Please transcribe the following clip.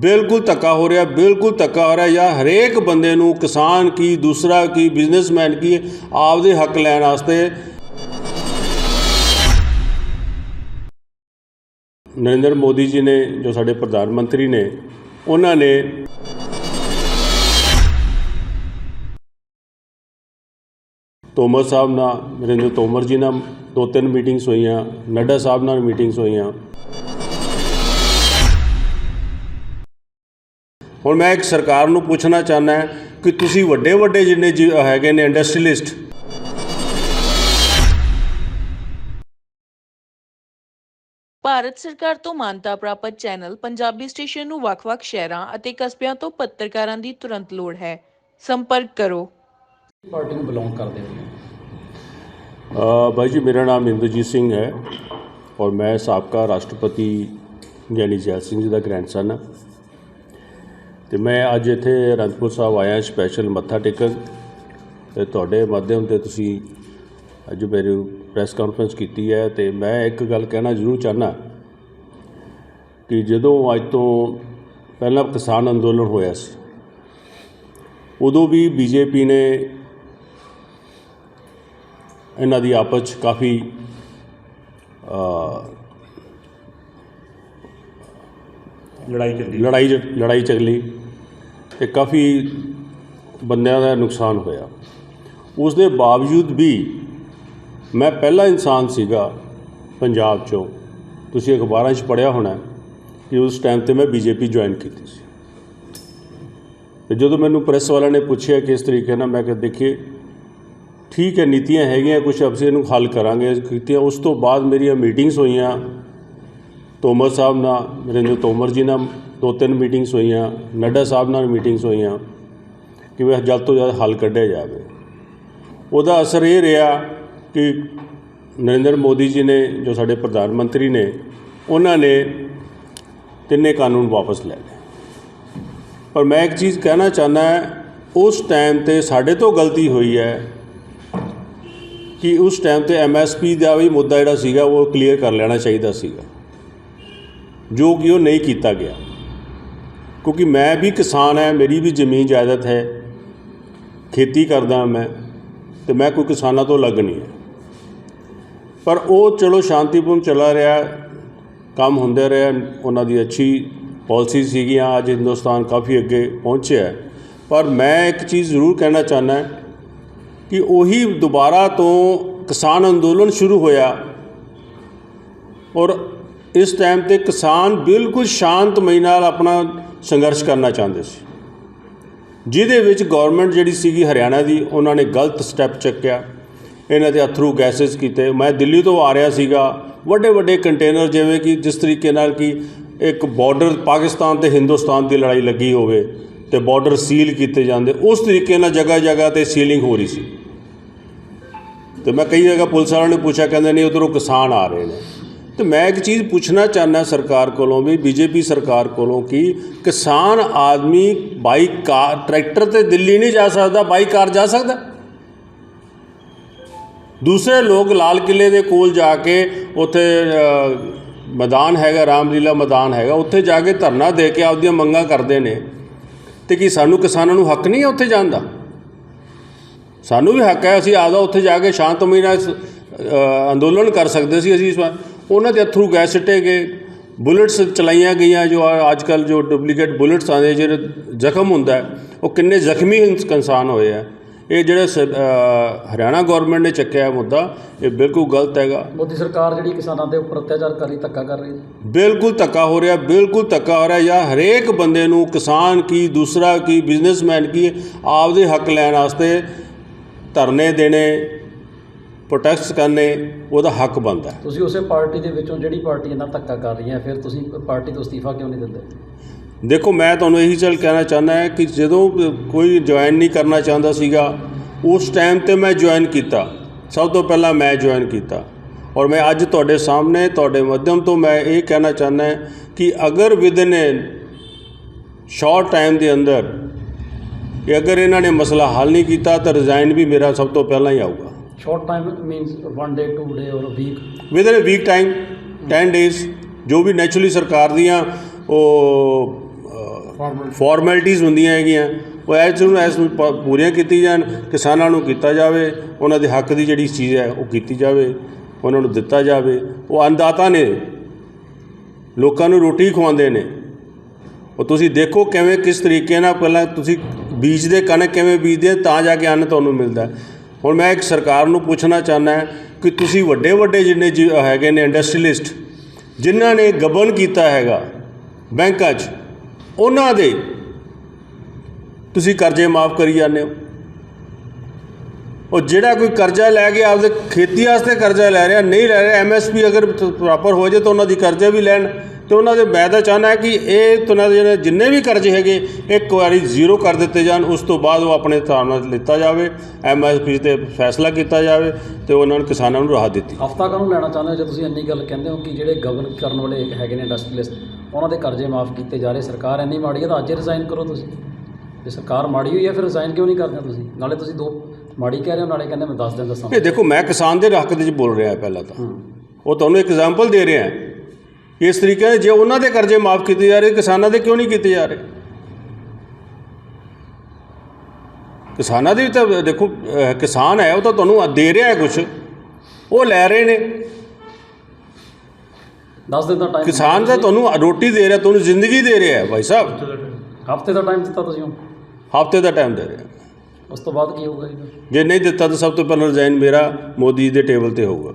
ਬਿਲਕੁਲ ਧੱਕਾ ਹੋ ਰਿਹਾ, ਬਿਲਕੁਲ ਧੱਕਾ ਹੋ ਰਿਹਾ ਜਾਂ ਹਰੇਕ ਬੰਦੇ ਨੂੰ ਕਿਸਾਨ ਕੀ, ਦੂਸਰਾ ਕੀ, ਬਿਜ਼ਨਸਮੈਨ ਕੀ, ਆਪਦੇ ਹੱਕ ਲੈਣ ਵਾਸਤੇ ਨਰਿੰਦਰ ਮੋਦੀ ਜੀ ਨੇ, ਜੋ ਸਾਡੇ ਪ੍ਰਧਾਨ ਮੰਤਰੀ ਨੇ, ਉਹਨਾਂ ਨੇ ਤੋਮਰ ਸਾਹਿਬ ਨਾਲ, ਨਰਿੰਦਰ ਤੋਮਰ ਜੀ ਨਾਲ ਦੋ ਤਿੰਨ ਮੀਟਿੰਗਸ ਹੋਈਆਂ, ਨੱਡਾ ਸਾਹਿਬ ਨਾਲ ਮੀਟਿੰਗਸ ਹੋਈਆਂ। ਹੁਣ ਮੈਂ ਇੱਕ ਸਰਕਾਰ ਨੂੰ ਪੁੱਛਣਾ ਚਾਹੁੰਦਾ ਹੈ ਕਿ ਤੁਸੀਂ ਵੱਡੇ ਵੱਡੇ ਜਿੰਨੇ ਜੀ- ਹੈਗੇ ਨੇ ਇੰਡਸਟਰੀਲਿਸਟ ਭਾਰਤ ਸਰਕਾਰ ਤੋਂ ਮਾਨਤਾ ਪ੍ਰਾਪਤ ਚੈਨਲ ਪੰਜਾਬੀ ਸਟੇਸ਼ਨ ਨੂੰ ਵੱਖ-ਵੱਖ ਸ਼ਹਿਰਾਂ ਅਤੇ ਕਸਬਿਆਂ ਤੋਂ ਪੱਤਰਕਾਰਾਂ ਦੀ ਤੁਰੰਤ ਲੋੜ ਹੈ। ਸੰਪਰਕ ਕਰੋ। ਪਾਰਟੀ ਨੂੰ ਬਿਲੋਂਗ ਕਰਦੇ ਹੋ ਅ, ਬਾਈ ਜੀ ਮੇਰਾ ਨਾਮ ਇੰਦਰਜੀਤ ਸਿੰਘ ਹੈ ਔਰ ਮੈਂ ਸਾਬਕਾ ਰਾਸ਼ਟਰਪਤੀ ਗਿਆਨੀ ਜੈਲ ਸਿੰਘ ਜੀ ਦਾ ਗ੍ਰੈਂਡਸਨ ਹਾਂ। ਤੇ ਮੈਂ ਅੱਜ ਇੱਥੇ ਅਨੰਦਪੁਰ ਸਾਹਿਬ ਆਇਆ ਸਪੈਸ਼ਲ ਮੱਥਾ ਟੇਕਣ। ਤੇ ਤੁਹਾਡੇ ਮਾਧਿਅਮ ਤੇ ਤੁਸੀਂ ਅੱਜ ਮੇਰੀ ਪ੍ਰੈਸ ਕਾਨਫਰੰਸ ਕੀਤੀ ਹੈ ਤੇ ਮੈਂ ਇੱਕ ਗੱਲ ਕਹਿਣਾ ਜ਼ਰੂਰ ਚਾਹਨਾ ਕਿ ਜਦੋਂ ਅੱਜ ਤੋਂ ਪਹਿਲਾਂ ਕਿਸਾਨ ਅੰਦੋਲਨ ਹੋਇਆ ਸੀ ਉਦੋਂ ਵੀ ਬੀਜੇਪੀ ਨੇ ਇਹਨਾਂ ਦੀ ਆਪਸ 'ਚ ਕਾਫੀ ਲੜਾਈ ਚੱਲੀ। ਲੜਾਈ ਲੜਾਈ ਚੱਲੀ। ਤੇ ਕਾਫੀ ਬੰਦਿਆਂ ਦਾ ਨੁਕਸਾਨ ਹੋਇਆ। ਉਸ ਦੇ ਬਾਵਜੂਦ ਵੀ ਮੈਂ ਪਹਿਲਾ ਇਨਸਾਨ ਸੀਗਾ ਪੰਜਾਬ 'ਚੋਂ। ਤੁਸੀਂ ਅਖਬਾਰਾਂ 'ਚ ਪੜ੍ਹਿਆ ਹੋਣਾ ਕਿ ਉਸ ਟਾਈਮ ਤੇ ਮੈਂ ਬੀਜੇਪੀ ਜੁਆਇਨ ਕੀਤੀ ਸੀ। ਤੇ ਜਦੋਂ ਮੈਨੂੰ ਪ੍ਰੈਸ ਵਾਲਿਆਂ ਨੇ ਪੁੱਛਿਆ ਕਿਸ ਤਰੀਕੇ ਨਾਲ, ਮੈਂ ਕਿਹਾ, ਦੇਖੀਏ, ਠੀਕ ਹੈ, ਨੀਤੀਆਂ ਹੈਗੀਆਂ ਕੁਝ ਅਸੀਂ ਇਹਨੂੰ ਹੱਲ ਕਰਾਂਗੇ। ਕੀਤੀਆਂ, ਉਸ ਤੋਂ ਬਾਅਦ ਮੇਰੀਆਂ ਮੀਟਿੰਗਸ ਹੋਈਆਂ। ਤੋਮਰ ਸਾਹਿਬ ਨਾਲ, ਨਰਿੰਦਰ ਤੋਮਰ ਜੀ ਨਾਲ ਦੋ ਤਿੰਨ ਮੀਟਿੰਗਸ ਹੋਈਆਂ, ਨੱਡਾ ਸਾਹਿਬ ਨਾਲ ਮੀਟਿੰਗਸ ਹੋਈਆਂ, ਕਿ ਵੀ ਜਲਦ ਤੋਂ ਜਲਦ ਹੱਲ ਕੱਢਿਆ ਜਾਵੇ। ਉਹਦਾ ਅਸਰ ਇਹ ਰਿਹਾ ਕਿ ਨਰਿੰਦਰ ਮੋਦੀ ਜੀ ਨੇ, ਜੋ ਸਾਡੇ ਪ੍ਰਧਾਨ ਮੰਤਰੀ ਨੇ, ਉਹਨਾਂ ਨੇ ਤਿੰਨੇ ਕਾਨੂੰਨ ਵਾਪਸ ਲੈ ਲਏ। ਪਰ ਮੈਂ ਇੱਕ ਚੀਜ਼ ਕਹਿਣਾ ਚਾਹੁੰਦਾ ਉਸ ਟਾਈਮ ਤੇ ਸਾਡੇ ਤੋਂ ਗਲਤੀ ਹੋਈ ਹੈ ਕਿ ਉਸ ਟਾਈਮ ਤੇ ਐਮਐਸਪੀ ਦਾ ਵੀ ਮੁੱਦਾ ਜਿਹੜਾ ਸੀਗਾ, ਉਹ ਕਲੀਅਰ ਕਰ ਲੈਣਾ ਚਾਹੀਦਾ ਸੀਗਾ, ਜੋ ਕਿ ਉਹ ਨਹੀਂ ਕੀਤਾ ਗਿਆ। ਕਿਉਂਕਿ ਮੈਂ ਵੀ ਕਿਸਾਨ ਹੈ, ਮੇਰੀ ਵੀ ਜ਼ਮੀਨ ਜਾਇਦਾਦ ਹੈ। ਖੇਤੀ ਕਰਦਾ ਮੈਂ ਤੇ ਮੈਂ ਕੋਈ ਕਿਸਾਨਾਂ ਤੋਂ ਅਲੱਗ ਨਹੀਂ ਹੈ। ਪਰ ਉਹ ਚਲੋ ਸ਼ਾਂਤੀਪੂਰਨ ਚਲਾ ਰਿਹਾ, ਕੰਮ ਹੁੰਦੇ ਰਿਹਾ, ਉਹਨਾਂ ਦੀ ਅੱਛੀ ਪਾਲਿਸੀ ਸੀਗੀਆਂ ਅੱਜ ਹਿੰਦੁਸਤਾਨ ਕਾਫੀ ਅੱਗੇ ਪਹੁੰਚਿਆ ਪਰ ਮੈਂ ਇੱਕ ਚੀਜ਼ ਜ਼ਰੂਰ ਕਹਿਣਾ ਚਾਹੁੰਦਾ ਕਿ ਉਹੀ ਦੁਬਾਰਾ ਤੋਂ ਕਿਸਾਨ ਅੰਦੋਲਨ ਸ਼ੁਰੂ ਹੋਇਆ ਔਰ ਇਸ ਟਾਈਮ ਤੇ ਕਿਸਾਨ ਬਿਲਕੁਲ ਸ਼ਾਂਤਮਈ ਨਾਲ ਆਪਣਾ ਸੰਘਰਸ਼ ਕਰਨਾ ਚਾਹੁੰਦੇ ਸੀ। ਜਿਹਦੇ ਵਿੱਚ ਗਵਰਨਮੈਂਟ ਜਿਹੜੀ ਸੀਗੀ ਹਰਿਆਣਾ ਦੀ, ਉਹਨਾਂ ਨੇ ਗਲਤ ਸਟੈਪ ਚੱਕਿਆ। ਇਹਨਾਂ ਦੇ ਅਥਰੂ ਗੈਸਸ ਕੀਤੇ। ਮੈਂ ਦਿੱਲੀ ਤੋਂ ਆ ਰਿਹਾ ਸੀਗਾ। ਵੱਡੇ ਵੱਡੇ ਕੰਟੇਨਰ ਜਿਵੇਂ ਕਿ ਜਿਸ ਤਰੀਕੇ ਨਾਲ ਕਿ ਇੱਕ ਬਾਰਡਰ ਪਾਕਿਸਤਾਨ ਤੇ ਹਿੰਦੁਸਤਾਨ ਦੀ ਲੜਾਈ ਲੱਗੀ ਹੋਵੇ ਤੇ ਬਾਰਡਰ ਸੀਲ ਕੀਤੇ ਜਾਂਦੇ, ਉਸ ਤਰੀਕੇ ਨਾਲ ਜਗ੍ਹਾ ਜਗ੍ਹਾ ਤੇ ਸੀਲਿੰਗ ਹੋ ਰਹੀ ਸੀ। ਤੇ ਮੈਂ ਕਈ ਜਗ੍ਹਾ ਪੁਲਿਸ ਵਾਲਿਆਂ ਨੂੰ ਪੁੱਛਿਆ, ਕਹਿੰਦੇ, ਨਹੀਂ, ਉਧਰੋਂ ਕਿਸਾਨ ਆ ਰਹੇ ਨੇ। ਤੇ ਮੈਂ ਇੱਕ ਚੀਜ਼ ਪੁੱਛਣਾ ਚਾਹੁੰਦਾ ਸਰਕਾਰ ਕੋਲੋਂ ਵੀ, ਬੀਜੇਪੀ ਸਰਕਾਰ ਕੋਲੋਂ ਕਿ ਕਿਸਾਨ ਆਦਮੀ ਬਾਈ ਕਾਰ, ਟਰੈਕਟਰ ਤੇ ਦਿੱਲੀ ਨਹੀਂ ਜਾ ਸਕਦਾ, ਬਾਈ ਕਾਰ ਜਾ ਸਕਦਾ? ਦੂਸਰੇ ਲੋਕ ਲਾਲ ਕਿਲੇ ਦੇ ਕੋਲ ਜਾ ਕੇ ਉੱਥੇ ਮੈਦਾਨ ਹੈਗਾ, ਰਾਮਲੀਲਾ ਮੈਦਾਨ ਹੈਗਾ, ਉੱਥੇ ਜਾ ਕੇ ਧਰਨਾ ਦੇ ਕੇ ਆਪਦੀਆਂ ਮੰਗਾਂ ਕਰਦੇ ਨੇ। ਤੇ ਕੀ ਸਾਨੂੰ ਕਿਸਾਨਾਂ ਨੂੰ ਹੱਕ ਨਹੀਂ ਹੈ ਉੱਥੇ ਜਾਣ ਦਾ? ਸਾਨੂੰ ਵੀ ਹੱਕ ਹੈ, ਅਸੀਂ ਆਦਾ ਉੱਥੇ ਜਾ ਕੇ ਸ਼ਾਂਤਮਈ ਨਾਲ ਅੰਦੋਲਨ ਕਰ ਸਕਦੇ ਸੀ ਅਸੀਂ ਇਸ ਵਾਰ। ਉਹਨਾਂ ਦੇ ਥਰੂ ਗੈਸ ਸਿੱਟੇ ਗਏ ਬੁਲੇਟਸ ਚਲਾਈਆਂ ਗਈਆਂ ਜੋ ਅੱਜ ਕੱਲ ਜੋ ਡੁਪਲੀਕੇਟ ਬੁਲੇਟਸ ਆਉਂਦੇ ਜਿਹੜੇ ਜ਼ਖਮ ਹੁੰਦਾ ਉਹ ਕਿੰਨੇ ਜ਼ਖਮੀ ਇਨਸ- ਇਨਸਾਨ ਹੋਏ ਆ। ਇਹ ਜਿਹੜੇ ਹਰਿਆਣਾ ਗਵਰਨਮੈਂਟ ਨੇ ਚੱਕਿਆ ਮੁੱਦਾ ਇਹ ਬਿਲਕੁਲ ਗਲਤ ਹੈਗਾ। ਮੋਦੀ ਸਰਕਾਰ ਜਿਹੜੀ ਕਿਸਾਨਾਂ ਦੇ ਉੱਪਰ ਅਤਿਆਚਾਰ ਕਰ ਰਹੀ ਧੱਕਾ ਕਰ ਰਹੀ ਹੈ। ਬਿਲਕੁਲ ਧੱਕਾ ਹੋ ਰਿਹਾ ਬਿਲਕੁਲ ਧੱਕਾ ਹੋ ਰਿਹਾ ਜਾਂ ਹਰੇਕ ਬੰਦੇ ਨੂੰ ਕਿਸਾਨ ਕੀ ਦੂਸਰਾ ਕੀ ਬਿਜ਼ਨਸਮੈਨ ਕੀ ਆਪਦੇ ਹੱਕ ਲੈਣ ਵਾਸਤੇ ਧਰਨੇ ਦੇਣੇ ਪ੍ਰੋਟੈਸਟ ਕਰਨੇ ਉਹਦਾ ਹੱਕ ਬਣਦਾ ਹੈ। ਤੁਸੀਂ ਉਸੇ ਪਾਰਟੀ ਦੇ ਵਿੱਚੋਂ ਜਿਹੜੀ ਪਾਰਟੀ ਇਹਨਾਂ ਧੱਕਾ ਕਰ ਰਹੀ ਹੈ ਫਿਰ ਤੁਸੀਂ ਪਾਰਟੀ ਤੋਂ ਅਸਤੀਫਾ ਕਿਉਂ ਨਹੀਂ ਦਿੰਦੇ? ਦੇਖੋ ਮੈਂ ਤੁਹਾਨੂੰ ਇਹੀ ਚੱਲ ਕਹਿਣਾ ਚਾਹੁੰਦਾ ਹੈ ਕਿ ਜਦੋਂ ਕੋਈ ਜੁਆਇਨ ਨਹੀਂ ਕਰਨਾ ਚਾਹੁੰਦਾ ਸੀਗਾ ਉਸ ਟਾਈਮ ਤੇ ਮੈਂ ਜੁਆਇਨ ਕੀਤਾ। ਸਭ ਤੋਂ ਪਹਿਲਾਂ ਮੈਂ ਜੁਆਇਨ ਕੀਤਾ। ਔਰ ਮੈਂ ਅੱਜ ਤੁਹਾਡੇ ਸਾਹਮਣੇ ਤੁਹਾਡੇ ਮਾਧਿਅਮ ਤੋਂ ਮੈਂ ਇਹ ਕਹਿਣਾ ਚਾਹੁੰਦਾ ਹੈ ਕਿ ਅਗਰ ਵਿਦਨ ਸ਼ਾਰਟ ਟਾਈਮ ਦੇ ਅੰਦਰ ਕਿ ਅਗਰ ਇਹਨਾਂ ਨੇ ਮਸਲਾ ਹੱਲ ਨਹੀਂ ਕੀਤਾ ਤਾਂ ਰਿਜ਼ਾਈਨ ਵੀ ਮੇਰਾ ਸਭ ਤੋਂ ਪਹਿਲਾਂ ਹੀ ਆਊਗਾ। Short time means one day two day ਔਰ week within a week time 10 days ਜੋ ਵੀ ਨੈਚੁਰਲੀ ਸਰਕਾਰ ਦੀਆਂ ਉਹ ਫਾਰਮੈਲਿਟੀਆਂ ਹੁੰਦੀਆਂ ਹੈਗੀਆਂ ਉਹ ਐਸ ਨੂੰ ਐਸ ਪੂਰੀਆਂ ਕੀਤੀ ਜਾਣ ਕਿਸਾਨਾਂ ਨੂੰ ਕੀਤਾ ਜਾਵੇ ਉਹਨਾਂ ਦੇ ਹੱਕ ਦੀ ਜਿਹੜੀ ਚੀਜ਼ ਹੈ ਉਹ ਕੀਤੀ ਜਾਵੇ ਉਹਨਾਂ ਨੂੰ ਦਿੱਤਾ ਜਾਵੇ। ਉਹ ਅੰਨਦਾਤਾ ਨੇ ਲੋਕਾਂ ਨੂੰ ਰੋਟੀ ਖਵਾਉਂਦੇ ਨੇ। ਉਹ ਤੁਸੀਂ ਦੇਖੋ ਕਿਵੇਂ ਕਿਸ ਤਰੀਕੇ ਨਾਲ ਪਹਿਲਾਂ ਤੁਸੀਂ ਬੀਜ ਦੇ ਕਣਕ ਕਿਵੇਂ ਬੀਜਦੇ ਤਾਂ ਜਾ ਕੇ ਅੰਨ ਤੁਹਾਨੂੰ ਮਿਲਦਾ। ਹੈ। ਹੁਣ ਮੈਂ ਇੱਕ ਸਰਕਾਰ ਨੂੰ ਪੁੱਛਣਾ ਚਾਹੁੰਦਾ ਕਿ ਤੁਸੀਂ ਵੱਡੇ ਵੱਡੇ ਜਿੰਨੇ ਜੀ ਹੈਗੇ ਨੇ ਇੰਡਸਟਰੀਲਿਸਟ ਜਿਨ੍ਹਾਂ ਨੇ ਗਬਨ ਕੀਤਾ ਹੈਗਾ ਬੈਂਕਾਂ 'ਚ, ਉਹਨਾਂ ਦੇ ਤੁਸੀਂ ਕਰਜ਼ੇ ਮਾਫ ਕਰੀ ਜਾਂਦੇ ਹੋ। ਉਹ ਜਿਹੜਾ ਕੋਈ ਕਰਜ਼ਾ ਲੈ ਕੇ ਆਪਦੇ ਖੇਤੀ ਵਾਸਤੇ ਕਰਜ਼ਾ ਲੈ ਰਿਹਾ, ਨਹੀਂ ਲੈ ਰਿਹਾ ਐਮਐਸਪੀ ਅਗਰ ਪ੍ਰੋਪਰ ਹੋ ਜਾਏ ਤਾਂ ਉਹਨਾਂ ਦੀ ਕਰਜ਼ਾ ਵੀ ਲੈਣ। ਤੇ ਉਹਨਾਂ ਦੇ ਮੈਂ ਤਾਂ ਚਾਹੁੰਦਾ ਕਿ ਇਹ ਉਹਨਾਂ ਦੇ ਜਿੰਨੇ ਵੀ ਕਰਜ਼ੇ ਹੈਗੇ ਇੱਕ ਵਾਰੀ ਜ਼ੀਰੋ ਕਰ ਦਿੱਤੇ ਜਾਣ ਉਸ ਤੋਂ ਬਾਅਦ ਉਹ ਆਪਣੇ ਹਿਸਾਬ ਨਾਲ ਲਿੱਤਾ ਜਾਵੇ ਐਮਐਸਪੀ ਤੇ ਫੈਸਲਾ ਕੀਤਾ ਜਾਵੇ ਤੇ ਉਹਨਾਂ ਨੂੰ ਕਿਸਾਨਾਂ ਨੂੰ ਰਾਹਤ ਦਿੱਤੀ ਹਫਤਾ ਕਾਹਨੂੰ ਲੈਣਾ ਚਾਹੁੰਦੇ ਜੇ ਤੁਸੀਂ ਇੰਨੀ ਗੱਲ ਕਹਿੰਦੇ ਹੋ ਕਿ ਜਿਹੜੇ ਗਵਰਨ ਕਰਨ ਵਾਲੇ ਹੈਗੇ ਨੇ ਇੰਡਸਟਰੀਲਿਸਟ ਉਹਨਾਂ ਦੇ ਕਰਜ਼ੇ ਮਾਫ ਕੀਤੇ ਜਾ ਰਹੇ ਸਰਕਾਰ ਇੰਨੀ ਮਾੜੀ ਹੈ ਤਾਂ ਅੱਜ ਰਿਜ਼ਾਈਨ ਕਰੋ ਤੁਸੀਂ। ਜੇ ਸਰਕਾਰ ਮਾੜੀ ਹੋਈ ਹੈ ਫਿਰ ਰਿਜ਼ਾਈਨ ਕਿਉਂ ਨਹੀਂ ਕਰਦੇ ਤੁਸੀਂ? ਨਾਲੇ ਤੁਸੀਂ ਦੋ ਮਾੜੀ ਕਹਿ ਰਹੇ ਹੋ ਨਾਲੇ ਕਹਿੰਦੇ ਮੈਂ 10 ਦਿਨ ਦੱਸਾਂ ਇਹ ਦੇਖੋ ਮੈਂ ਕਿਸਾਨ ਦੇ ਹੱਕ ਦੇ ਵਿੱਚ ਬੋਲ ਰਿਹਾ ਪਹਿਲਾਂ ਤਾਂ। ਉਹ ਤੁਹਾਨੂੰ ਇੱਕ ਐਗਜ਼ਾਮਪਲ ਦੇ ਰਿਹਾ ਇਸ ਤਰੀਕੇ ਨਾਲ ਜੇ ਉਹਨਾਂ ਦੇ ਕਰਜ਼ੇ ਮਾਫ ਕੀਤੇ ਜਾ ਰਹੇ ਕਿਸਾਨਾਂ ਦੇ ਕਿਉਂ ਨਹੀਂ ਕੀਤੇ ਜਾ ਰਹੇ? ਕਿਸਾਨਾਂ ਦੇ ਵੀ ਤਾਂ ਦੇਖੋ ਕਿਸਾਨ ਹੈ ਉਹ ਤਾਂ ਤੁਹਾਨੂੰ ਦੇ ਰਿਹਾ ਹੈ ਕੁਝ ਉਹ ਲੈ ਰਹੇ ਨੇ। 10 ਦਿਨ ਦਾ ਟਾਈਮ ਕਿਸਾਨ ਤਾਂ ਤੁਹਾਨੂੰ ਰੋਟੀ ਦੇ ਰਿਹਾ ਤੁਹਾਨੂੰ ਜ਼ਿੰਦਗੀ ਦੇ ਰਿਹਾ ਹੈ ਭਾਈ ਸਾਹਿਬ। ਹਫ਼ਤੇ ਦਾ ਟਾਈਮ ਦਿੱਤਾ ਤੁਸੀਂ। ਹਫ਼ਤੇ ਦਾ ਟਾਈਮ ਦੇ ਰਿਹਾ। ਉਸ ਤੋਂ ਬਾਅਦ ਕੀ ਹੋਊਗਾ ਜੀ? ਜੇ ਨਹੀਂ ਦਿੱਤਾ ਤਾਂ ਸਭ ਤੋਂ ਪਹਿਲਾਂ ਰਿਜ਼ਾਈਨ ਮੇਰਾ ਮੋਦੀ ਜੀ ਦੇ ਟੇਬਲ ਤੇ ਹੋਊਗਾ।